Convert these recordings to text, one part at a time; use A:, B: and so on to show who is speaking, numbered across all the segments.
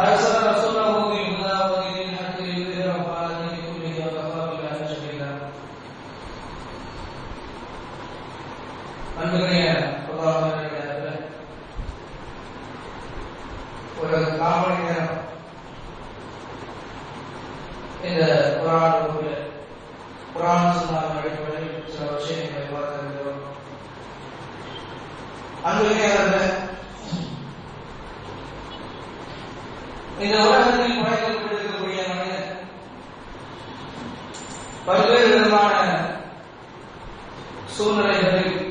A: Hare Krishna. sooner I have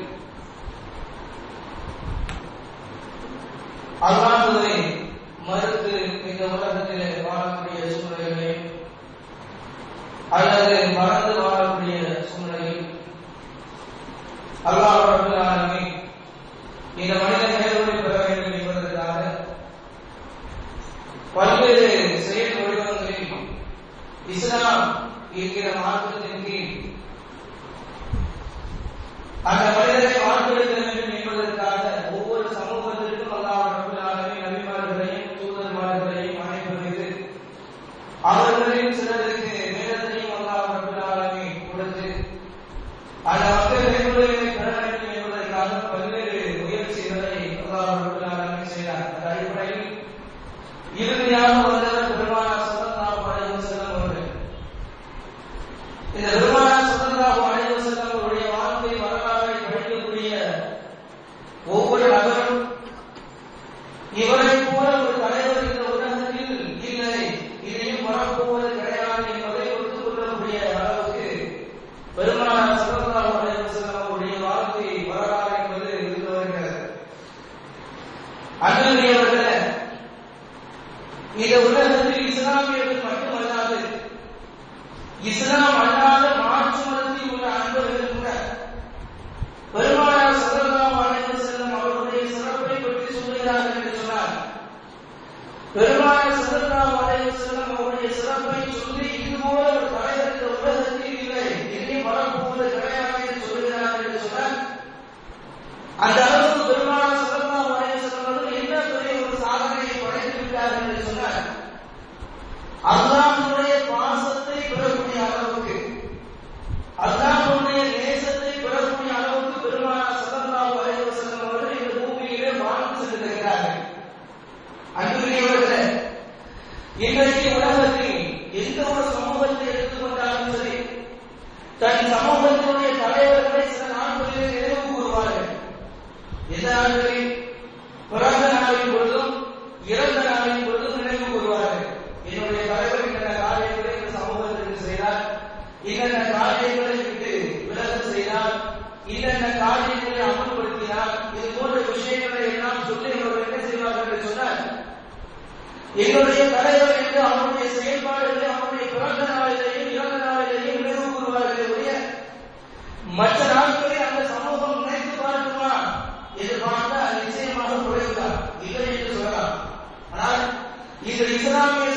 A: இன்னென்ன காரியங்களை விட்டு விலக செய்தார் இன்னென்ன காரியங்களை அமல்படுத்தினார் இது போன்ற விஷயங்களை எல்லாம் சொல்லி அவர்கள் என்ன செய்வார்கள் என்று சொன்னார் என்னுடைய தலைவர் என்று அவனுடைய செயல்பாடுகளை அவனுடைய பிறந்த நாளிலேயே இறந்த நாளிலேயே நினைவு கூறுவார்களே மற்ற நாட்களில் அந்த சமூகம் நினைத்து பார்க்குமா? எதிர்பார்த்த நிச்சயமாக குறைந்தார் இல்லை என்று சொல்லலாம். ஆனால் இந்த இஸ்லாமிய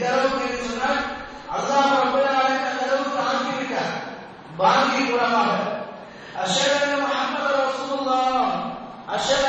A: எந்த அளவுக்கு சொன்னால் அல்லாஹ் ரப்பலாலே அந்த அளவுக்கு ஆக்கி விட்டார். பாங்கி புறமாக ரசூலுல்லாஹ். அஷரன்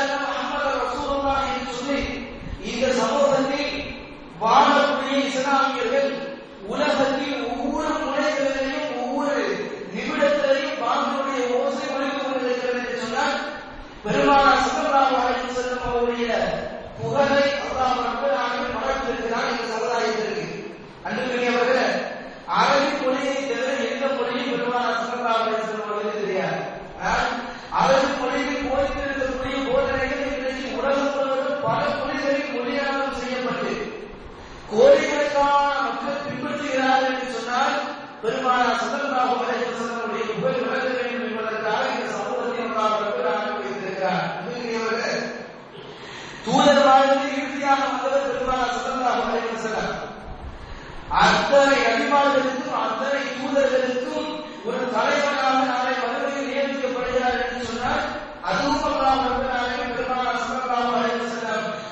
A: அத்தனை அடிமார்களுக்கும் அத்தனை தூதர்களுக்கும் ஒரு தலைவனாக நாளை மறுபடியும் நியமிக்கப்படுகிறார் என்று சொன்னால் அதுவும் அல்லாஹ்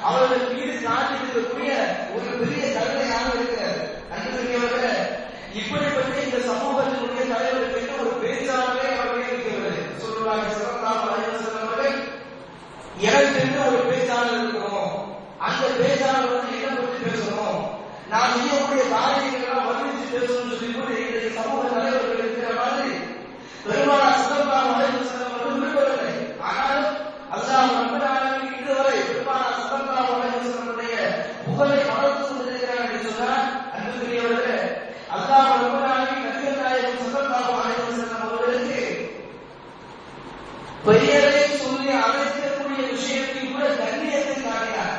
A: அவர்கள் மீது ஒரு பெரிய கருணையாக இருக்கிறது அன்புக்குரியவர்களே இப்படிப்பட்ட இந்த சமூகத்தினுடைய தலைவர்களுக்கு ஒரு பேச்சாளரை அவர் நியமிக்கவில்லை சொல்லுவாங்க ஸல்லல்லாஹு அலைஹி வஸல்லம் எனக்கு ஒரு பேச்சாளர் இருக்கணும் அந்த பேச்சாளர் பேசணும் செய்யக்கூடிய காரியங்கள் எல்லாம் பேசணும்னு சொல்லி கூட இன்றைய சமூக தலைவர்கள் இருக்கிற மாதிரி பெருமானார் ஸல்லல்லாஹு அலைஹி வஸல்லம் விரும்பவில்லை அல்லாஹ் புகழை வளர்த்து கொண்டிருக்கிறார் என்று சொன்னால் அன்புக்குரியவர்களே அல்லாஹ் நாயகம் அவர்களுக்கு சொல்லி அழைக்கக்கூடிய விஷயத்தில் கூட கண்ணியத்தை காட்டினார்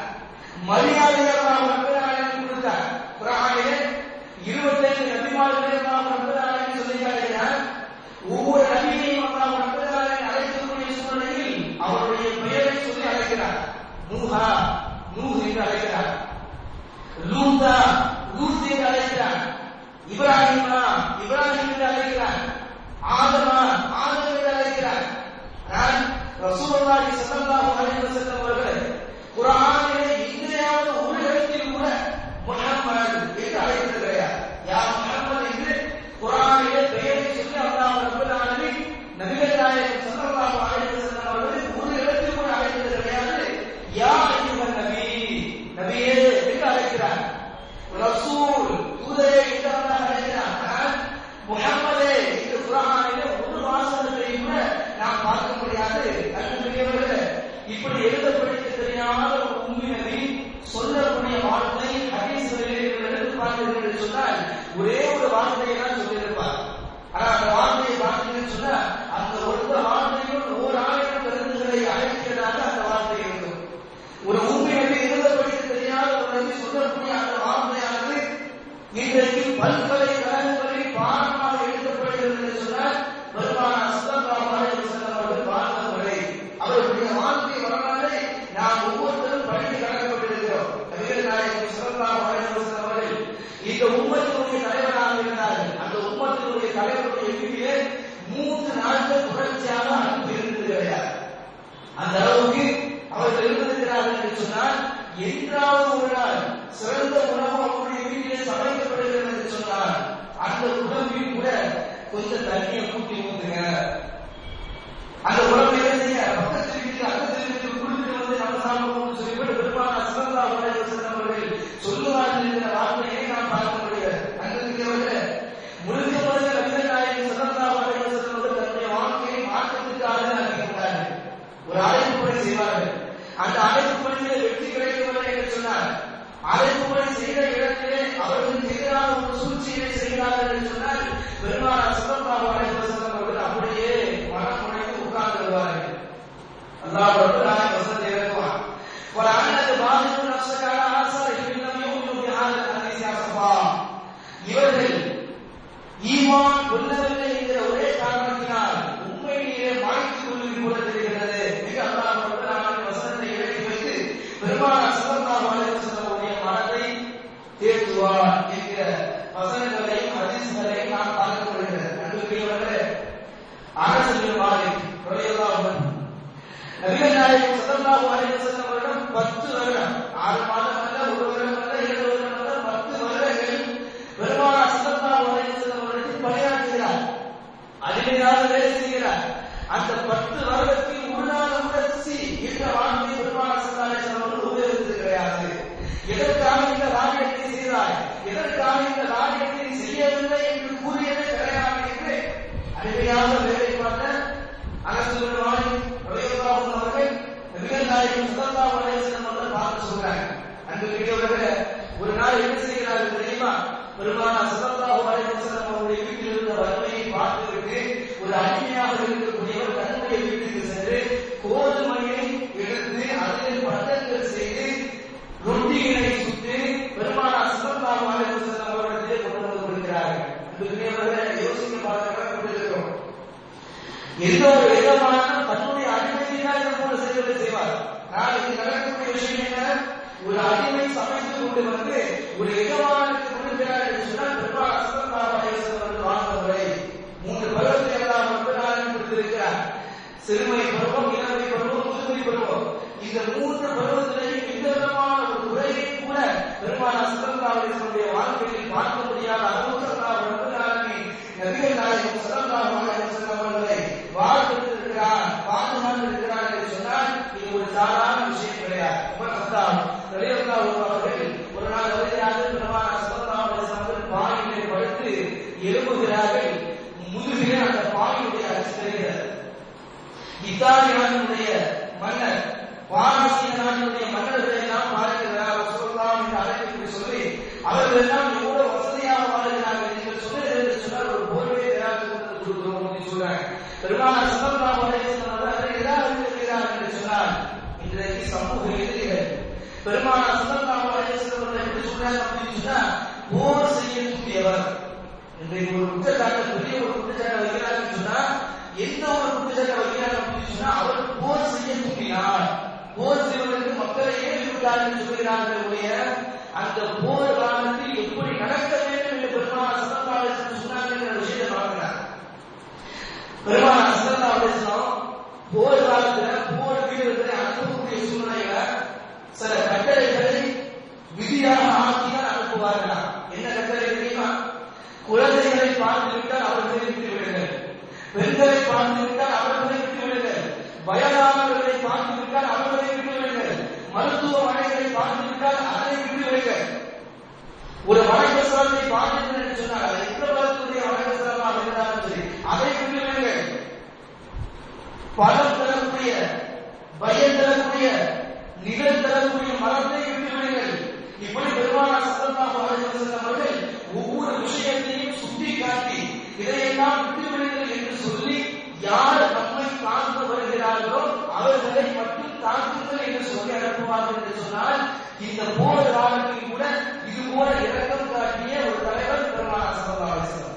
A: நாம் ரப்பராயன் கொடுத்தார் குரானிலே இருபத்தைந்து நபிமார்களை நாம் ரப்பராயன் சொல்லி காட்டினார் ஒவ்வொரு நபியையும் நாம் ரப்பராயன் அழைக்கக்கூடிய சூழ்நிலையில் அவருடைய பெயரை சொல்லி அழைக்கிறார். நூஹா நூஹ் என்று அழைக்கிறார் லூத்தா லூத் என்று அழைக்கிறார் இப்ராஹிமா இப்ராஹிம் என்று அழைக்கிறார் ஆதமா ஆதம் என்று அழைக்கிறார் ஆனால் ரசூலுல்லாஹி ஸல்லல்லாஹு அலைஹி வஸல்லம் அவர்கள் குர்ஆனிலே எங்கேயாவது ஒரு இடத்தில் கூட முஹம்மது என்று அழைத்தது கிடையாது யா முஹம்மது என்று குர்ஆனிலே பெயரை சொல்லி அல்லாஹ் ரப்பல் ஆலமீன் நபிகள் நாயகம் ஸல்லல்லாஹு அலைஹி வஸல்லம் அவர்கள் ஒரு இடத்தில் கூட அழைத்தது கிடையாது யா அய்யுஹன் நபி நபியே என்று அழைக்கிறார் ரசூல் தூதரே என்று அல்லாஹ் அழைக்கிறார் ஆனால் முஹம்மதே என்று குர்ஆனிலே ஒரு வாசகத்தை கூட நாம் பார்க்க முடியாது அன்புக்குரியவர்களே இப்படி எழுத படிக்க தெரியாத ஒரு உண்மை நபி சொல்லக்கூடிய வார்த்தை ஹதீஸ்களிலே நீங்கள் எடுத்து பார்த்தீர்கள் என்று சொன்னால் ஒரே ஒரு வார்த்தையை தான் சொல்லியிருப்பார் ஆனா அந்த வார்த்தையை பார்த்தீங்கன்னு சொன்னா அந்த ஒத்த வார்த்தையும் ஓர் ஆயிரம் கருத்துக்களை அழைக்கிறதாக அந்த வார்த்தை இருந்தது. ஒரு உண்மையை நபி தெரியாத ஒரு நபி சொல்லக்கூடிய அந்த வார்த்தையானது இன்றைக்கு பல்கலை பாடமாக எழுதப்படுகிறது என்று சொன்னால் பெருமானார் ஸல்லல்லாஹு அலைஹி வஸல்லம் அவர்கள் வாழ்ந்த முறை அவர்களுடைய வாழ்க்கை வரலாறை நாம் ஒவ்வொருத்தரும் படித்து கடக்கப்பட்டிருக்கிறோம் நபிகள் நாயகம் ஸல்லல்லாஹு அலைஹி வஸல்லம் அவர்கள் இந்த உம்மத்தினுடைய தலைவராக இருந்தார்கள் அந்த உம்மத்தினுடைய தலைவருடைய வீட்டிலே மூன்று நாட்கள் தொடர்ச்சியாக அன்பு இருந்தது கிடையாது அந்த அளவுக்கு அவர்கள் இருந்திருக்கிறார்கள் என்று சொன்னால் என்றாவது ஒரு நாள் சிறந்த உணவு அவருடைய வீட்டிலே சமைக்கப்படுகிறது என்று சொன்னால் அந்த உணவில் கூட கொஞ்சம் தண்ணியை கூட்டி ஊத்துங்க. அந்த உணவு என்ன செய்ய? பக்கத்து வீட்டில் அக்கத்து வீட்டுக்கு குடித்து வந்து நம்ம சாப்பிடுவோம் சொல்லி கூட பெருமாள் சிறந்தா உலக சிறந்தவர்கள் சொல்லுவார்கள் என்கிற வார்த்தையை நாம் பார்க்க முடியாது அங்கிருக்கிறவர்கள் முழுக்க முழுக்க நபிகள் நாயகம் சிறந்தா உலக சிறந்தவர்கள் தன்னுடைய வாழ்க்கையை மாற்றத்துக்காக அறிவிக்கிறார்கள் ஒரு அழைப்பு பணி செய்வார்கள் அந்த அழைப்பு பணியிலே வெற்றி கிடைக்கவில்லை என்று சொன்னார் அழைப்பு செய்த இடத்திலே அவர்களுக்கு எதிரான ஒரு சூழ்ச்சியை செய்கிறார்கள் என்று சொன்னால் பெருமாள் சுத்தமாக அவர்கள் அப்படியே மனம் உடைந்து உட்கார்ந்து வருவார்கள் அல்லாஹ் அடிமையாக வேலை செய்கிறார்? அந்த 10 வருடத்தில் ஒரு உணர்ச்சி கூட சி என்ற வார்த்தையை பெருமானார் ஸல்லல்லாஹு அலைஹி கிடையாது எதற்காக இந்த ராஜ்யத்தை செய்தாய் எதற்காக இந்த ராஜ்யத்தை செய்யவில்லை என்று கூறியதே கிடையாது என்று அருமையாக வேலை பார்த்த அரசு மாலிக் அவர்கள் நபிகள் சுதந்திரா ஸல்லல்லாஹு அவர்கள் பார்த்து சொல்றாங்க. அன்புக்குரியவர்களே ஒரு நாள் என்ன செய்கிறார்கள் தெரியுமா? பெருமானா ஸல்லல்லாஹு அலைஹி வஸல்லம் அவருடைய வீட்டில் இருந்த வறுமையை பார்த்துவிட்டு ஒரு அடிமையாக இருக்கக்கூடியவர் தன்னுடைய வீட்டுக்கு சென்று கோதுமையை எடுத்து அதில் பட்டங்கள் செய்து ரொட்டிகளை சுட்டு பெருமானார் ஸல்லல்லாஹு அலைஹி வஸல்லம் அவர்களிடத்திலே கொண்டு வந்து கொடுக்கிறார்கள் அன்புக்குரியவர்களே யோசிக்க பார்க்க கொண்டிருக்கிறோம் எந்த ஒரு விதமான தன்னுடைய அடிமையாக இது போல செயல்களை செய்வார் நாளைக்கு நடக்கக்கூடிய விஷயம் என்ன ஒரு அடிமை சமைத்து கொண்டு வந்து ஒரு எஜமானுக்கு கொடுக்கிறார் என்று சொன்னால் பெருமாள் அசந்தாபாயசன் வாழ்ந்த முறை மூன்று பருவத்தை எல்லாம் வந்து நான் கொடுத்திருக்கிறார். சிறுமை பருவம் இளமை பருவம் முதுமை பருவம். இந்த மூன்று பருவத்தில் எந்த விதமான ஒரு குறையை கூட பெருமாள் அசந்தாபாயசனுடைய வாழ்க்கையில் பார்க்க முடியாத அளவுக்கு அல்லாஹ் ரப்பல் ஆலமீன் நபிகள் நாயகம் ஸல்லல்லாஹு அலைஹி வஸல்லம் அவர்களை வாழ்ந்திருக்கிறார் பாதுகாத்து இருக்கிறார் என்று சொன்னால் இது ஒரு சாதாரண விஷயம் கிடையாது உமர் கத்தாப் ரலியல்லாஹு அவர்கள் ஒரு நாள் வருகிறார்கள் பெருமானார் ஸல்லல்லாஹு அலைஹி வஸல்லம் பாயிலே படுத்து எழுப்புகிறார்கள் முதுகிலே அந்த பாயினுடைய அச்சு தெரிகிறது இத்தாலி நாட்டினுடைய மன்னர் வாராசிய நாட்டினுடைய மன்னர்களை எல்லாம் பார்க்கிறார் சொல்லலாம் என்று அழைப்பு சொல்லி அவர்கள் எல்லாம் எவ்வளவு வசதியாக வாழ்கிறார்கள் நீங்கள் சொன்னது என்று சொன்னால் ஒரு போர்வே தயார் கொடுக்கிறோம் என்று சொல்றாங்க. பெருமானார் சல்லல்லாஹு அலைஹி வஸல்லம் அவர்கள் எல்லாரும் இருக்கிறார் என்று சொன்னால் இன்றைக்கு சமூக எதிரிகள் பெருமான சல்லல்லாஹு அவர்கள் எப்படி சொல்றாங்க அப்படின்னு சொன்னா போர் செய்யக்கூடியவர். இன்றைக்கு ஒரு குற்றச்சாட்டு பெரிய ஒரு குற்றச்சாட்டு வைக்கிறாங்கன்னு சொன்னா எந்த ஒரு குற்றச்சாட்டை வைக்கிறாங்க அப்படின்னு சொன்னா அவர் போர் செய்ய துணினார் போர் செய்வதற்கு மக்களை ஏறி விட்டார்கள் சொல்கிறார்கள் ஒழிய அந்த போர் காலத்தில் எப்படி நடக்க வேண்டும் என்று பெருமாள் சத்தம் சொன்னாங்கிற விஷயத்தை பார்க்கிறார். பெருமான சத்தம் போர் காலத்துல போர் வீரர்களை அனுப்பக்கூடிய சூழ்நிலையில சில கட்டளைகளை விதியாக ஆக்கிதான் அனுப்புவார்களா என்ன கட்டளை தெரியுமா குழந்தைகளை பார்த்து விட்டால் அவர்களை விட்டு விடுங்கள் பெண்களை பார்த்து விட்டால் அவர்களை விட்டு விடுங்கள் வயதானவர்களை பார்த்து விட்டால் அவர்களை விட்டு விடுங்கள் மருத்துவமனைகளை பார்த்து விட்டால் அதை விட்டு விடுங்கள் ஒரு வணக்கஸ்தலத்தை பார்த்தீர்கள் என்று சொன்னால் அது எந்த மதத்துடைய வணக்கஸ்தலமாக இருந்தாலும் சரி அதை குறிப்பிடுங்க பலம் தரக்கூடிய பயம் தரக்கூடிய நிகழ் தரக்கூடிய மரத்தை விட்டு இப்படி பெருமான சத்தமாக அவர்கள் ஒவ்வொரு விஷயத்தையும் சுட்டி காட்டி இதையெல்லாம் விட்டு என்று சொல்லி யார் நம்மை தாக்க வருகிறார்களோ அவர்களை மட்டும் தாக்குங்கள் என்று சொல்லி அனுப்புவார்கள் என்று சொன்னால் இந்த போர் காலத்தில் கூட இது போல இறக்கம் காட்டிய ஒரு தலைவர் பெருமானார் சல்லல்லாஹு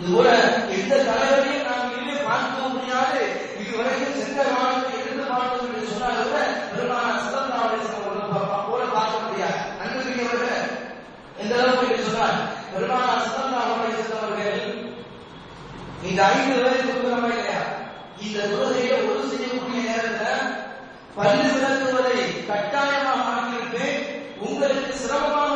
A: எந்த தலைவரையும் நாம் இனிமே பார்க்க முடியாது. இதுவரைக்கும் சென்ற காலத்தில் இருந்து பார்த்தோம் என்று சொன்னால் கூட பெருமானார் சல்லல்லாஹு போல பார்க்க முடியாது. அன்புக்குரியவர்களே எந்த அளவுக்கு என்று சொன்னால் பெருமானார் சல்லல்லாஹு அவர்கள் இந்த ஐந்து வேலை கொடுக்கிறோமா இல்லையா? இந்த தொழுகையை ஒரு செய்யக்கூடிய நேரத்துல பள்ளி விளக்குவதை கட்டாயமாக ஆக்கிவிட்டு உங்களுக்கு சிரமமாக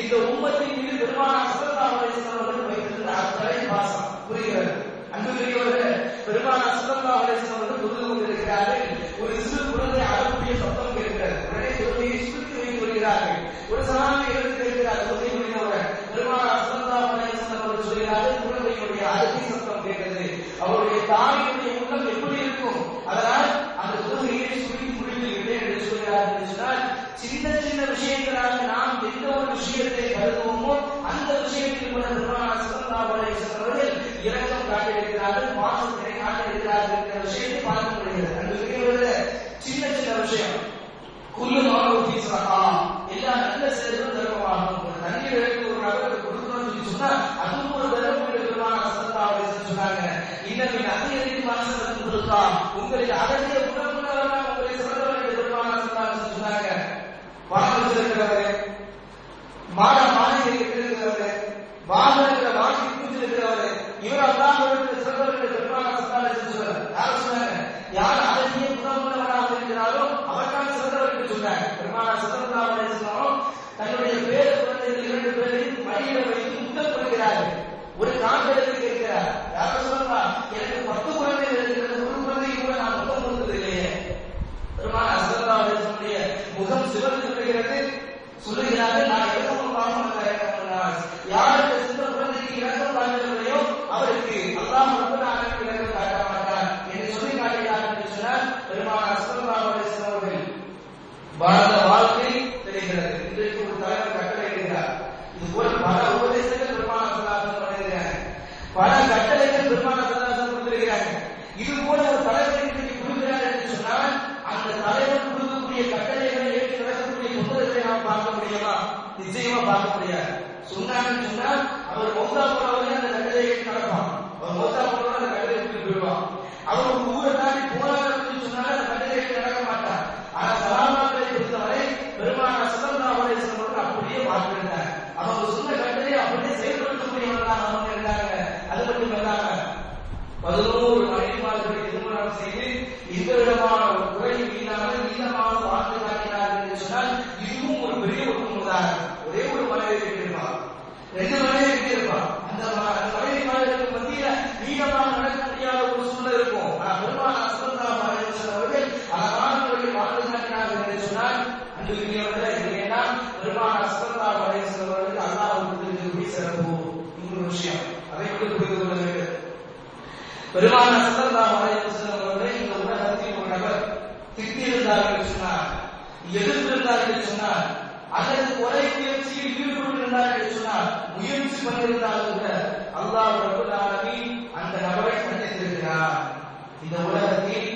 A: இந்த உம்மத்தின் மீது பெருமானார் சல்லல்லாஹு அலைஹி வஸல்லம் அவர்கள் வைத்திருந்த அத்தனை பாசம் புரிகிறது. அன்புக்குரியவர்களே பெருமானார் சல்லல்லாஹு அலைஹி வஸல்லம் புரிந்து கொண்டிருக்கிறார்கள். ஒரு சிறு குழந்தை அழக்கூடிய சத்தம் கேட்கிறது. உடனே குழந்தையை சுருக்கி வைத்து வருகிறார்கள் ஒரு சனாமி எடுத்து கேட்கிறார் குழந்தை முடிந்தவுடன் பெருமானார் சல்லல்லாஹு அலைஹி வஸல்லம் அவர்கள் சொல்கிறார்கள் குழந்தையுடைய அழுகை சத்தம் கேட்கிறது. அவருடைய தாயினுடைய உள்ளம் எப்படி இருக்கும்? அதனால் அந்த குழந்தையை சுருக்கி முடிந்து விட்டேன் என்று சொல்கிறார்கள் என்று சொன்னால் சின்ன சின்ன விஷயங்களாக நாம் எந்த ஒரு விஷயத்தை கருதுவோமோ அந்த விஷயத்தில் கூட பெருமானார் சல்லல்லாஹு அவர்கள் இரக்கம் காட்டியிருக்கிறார்கள் பாசத்தினை காட்டியிருக்கிறார்கள் என்ற விஷயத்தை பார்க்க முடிகிறது அன்புக்குரியவர்களே சின்ன சின்ன விஷயம். குல்லு மாணவ சதகா எல்லா நல்ல செயல்களும் தர்மமாகும். ஒரு தண்ணீர் எடுத்து ஒரு நபருக்கு கொடுக்கணும்னு சொல்லி சொன்னா அதுவும் ஒரு தர்மம் பெருமானார் சல்லல்லாஹு சொன்னாங்க. இன்னும் அதிகரித்து மனசு கொடுத்தா உங்களுக்கு அழகிய குணமுள்ளவர்கள் உங்களை சிறந்தவர் என்று பெருமானார் சல்லல்லாஹு அலைஹி வஸல்லம் சொன்னாங்க பணம் வச்சிருக்கிறவரு மாட மாளிகை இருக்கிறவரு வாகனங்களை வாங்கி இவர் அல்லாஹ்வுக்கு சிறந்தவர் என்று பெருமானார் சல்லல்லாஹு யார் சொன்னாங்க? யார் அழகிய குணமுள்ளவராக இருக்கிறாரோ அவர்தான் சிறந்தவர் என்று சொன்னாங்க தன்னுடைய பேர குழந்தைகள் இரண்டு பேரையும் மடியில வைத்து முத்தம் ஒரு காந்தலுக்கு கேட்கிறார். யாரும் சொல்லா எனக்கு பத்து குழந்தைகள் இருக்கிறது ஒரு குழந்தை கூட நான் முத்தம் கொடுத்தது இல்லையே பெருமான சல்லல்லாஹு முகம் சிவந்து விடுகிறது சொல்லுகிறார்கள் நான் இறக்கம் பார்க்க யாருக்கு சிந்த குழந்தைக்கு இறக்கம் காட்டவில்லையோ அவருக்கு அல்லாஹ் ரப்பல் ஆலமீன் இறக்கம் காட்ட மாட்டார் என்று சொல்லி காட்டினார் என்று சொன்னால் பெருமான ஸல்லல்லாஹு அலைஹி அவர்கள் வாழ்ந்த வாழ்க்கை தெரிகிறது. இன்றைக்கு ஒரு தலைவர் கட்டளையிடுகிறார் இது போல பல உபதேசங்கள் பெருமான ஸல்லல்லாஹு அலைஹி பல கட்டளைகள் பெருமான ஸல்லல்லாஹு அலைஹி கொடுத்திருக்கிறாங்க இது போல ஒரு தலைவர் இன்றைக்கு கொடுக்கிறார் என்று சொன்னால் அந்த தலைவர் கொடுக்கக்கூடிய பார்க்க முடியாது சொன்னாங்கன்னு சொன்னா அவர் மௌத்தா போனவரே அந்த கட்டளையை நடப்பான். அவர் அந்த விட்டு போயிடுவான். அவர் ஒரு ஊரை தாண்டி சொன்னாலும் அந்த நடக்க மாட்டார். ஆனா சலாமாக்களை பொறுத்தவரை பெருமான சதந்தா அவரை அப்படியே பார்த்துருந்தாங்க அவங்க சொன்ன கட்டளை அப்படியே செயல்படுத்தக்கூடியவர்களாக அவங்க இருந்தாங்க. அது மட்டும் இல்லாம பதினோரு மனைவிமார்களை திருமணம் செய்து எந்த விதமான ஒரு குறையும் இல்லாமல் நீளமான வாழ்ந்து காட்டினார்கள் என்று சொன்னால் இதுவும் ஒரு பெரிய ஒரு உதாரணம் ஒரே ஒரு மனைவி இருப்பார் ரெண்டு மனைவி இருப்பார் அந்த ம- அந்த மனைவிமார்களுக்கு மத்தியில நீளமாக நடக்க முடியாத ஒரு சூழ்நிலை இருக்கும் ஆனா பெருமான அசந்தா அவர்கள் அழகான முறையில் வாழ்ந்து காட்டினார்கள் என்று சொன்னால் அன்புக்குரியவர்களே இல்லைன்னா பெருமான அசந்தா அவர்களுக்கு அல்லாஹ் கொடுத்திருக்கக்கூடிய சிறப்பு இன்னொரு விஷயம் அதை கூட புரிந்து கொள்ள வேண்டும் பெருமான சல்லல்லாஹு அலைஹி வஸல்லம் அவர்களே இந்த உலகத்தில் ஒரு நபர் திட்டி இருந்தார்கள் சொன்னார் எதிர்த்திருந்தார்கள் என்று சொன்னார் அல்லது கொலை முயற்சியில் ஈடுபட்டிருந்தார்கள் என்று சொன்னார் முயற்சி பண்ணியிருந்தாலும் கூட அல்லாஹ் ரப்பல் ஆலமீன் அந்த நபரை தண்டித்திருக்கிறார் இந்த உலகத்தில்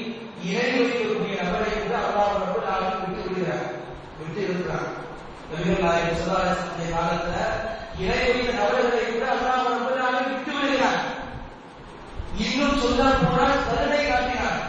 A: இணை வைக்கக்கூடிய நபரை கூட அல்லாஹ் ரப்பல் ஆலமீன் விட்டு விடுகிறார் விட்டு இருக்கிறார் நபிகள் நாயகம் ஸல்லல்லாஹு காலத்துல இணை வைத்த நபர்களை கூட அல்லாஹ் ரப்பல் ஆலமீன் விட்டு விடுகிறார் இன்னும் சொல்ல போனால் கருணை காட்டினார்.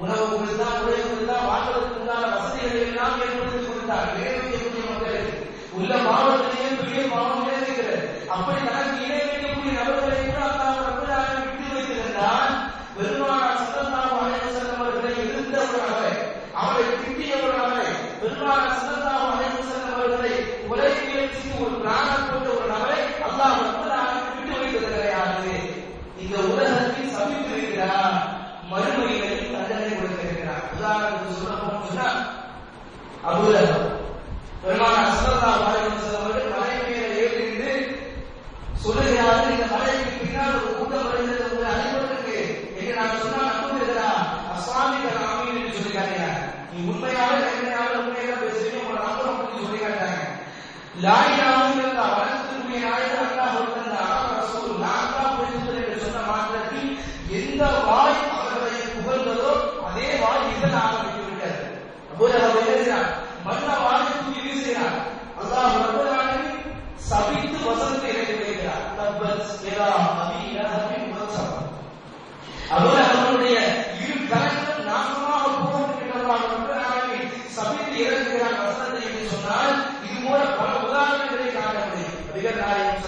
A: உணவு கொடுத்தார் உடை கொடுத்தார் வாழ்வதற்கு உண்டான வசதிகளை எல்லாம் ஏற்படுத்தி கொடுத்தார். வேறு மக்களுக்கு உள்ள பாவத்திலேயே பெரிய பாவம் நிறைவேற்கிறது அப்படி தனக்கு இணை வைக்கக்கூடிய நபர்களை கூட அல்லாஹ் ரப்பலாக விட்டு வைத்திருந்தால் பெருமானார் சல்லல்லாஹு அலைஹி வஸல்லம் அவர்களை எதிர்த்த ஒரு நபரை அவரை திட்டிய ஒரு நபரை பெருமானார் சல்லல்லாஹு அலைஹி வஸல்லம் அவர்களை கொலை முயற்சிக்கு ஒரு பிராணம் கொண்ட ஒரு நபரை அல்லாஹ் ரப்பலாக விட்டு வைத்தது கிடையாது இந்த உலகத்தில் சபித்திருக்கிறார் மறுமைகளில் தண்டனை கொடுத்திருக்கிறார் உதாரணத்துக்கு சொல்ல போனோம் சொன்னா அபூலகம் பெருமானார் அவர்கள் மலை சொல்லுகிறார்கள் இந்த மலைக்கு பின்னால் ஒரு கூட்டம் வருகிறது உங்களை அழைப்பதற்கு என்று நான் சொன்னால் நம்புகிறதா ஆமீன் என்று சொல்லி காட்டினார் நீ உண்மையாக நேர்மையாக உண்மையாக பேசுறீங்க உங்களை நம்புறோம் சொல்லி சொன்னால் இது போல பல உதாரணங்களை காண முடியும் நபிகள் நாயகம்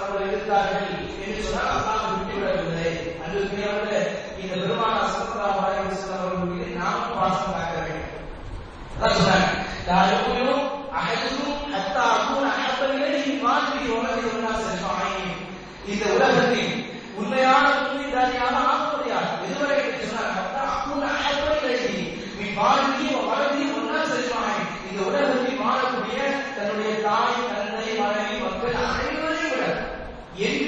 A: அவர்கள் இருந்தார்கள் என்று சொன்னால் அல்லாஹ் விட்டுவிடவில்லை. அன்புக்குரியவர்களே இந்த பெருமான ஸல்லல்லாஹு அவர்கள் மீது நாம் பாசம் காக்க வேண்டும். மாதிரி உலகில் இந்த உலகத்தில் உண்மையான எதுவரை சொன்னார் இந்த உலகத்தில் வாழக்கூடிய தன்னுடைய தாய் தந்தை மனைவி மக்கள் அனைவரையும் விட எந்த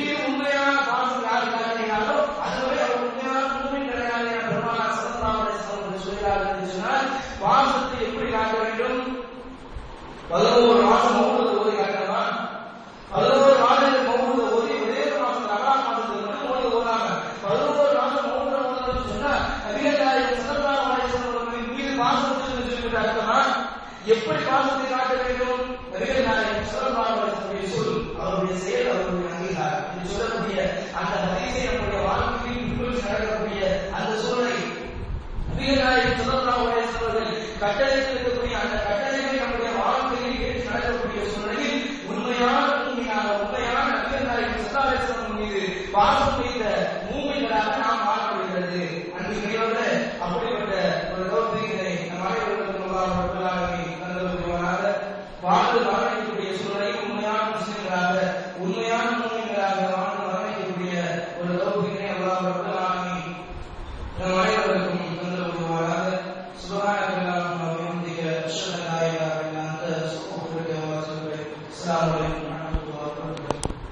A: கட்டளையில் அந்த கட்டளை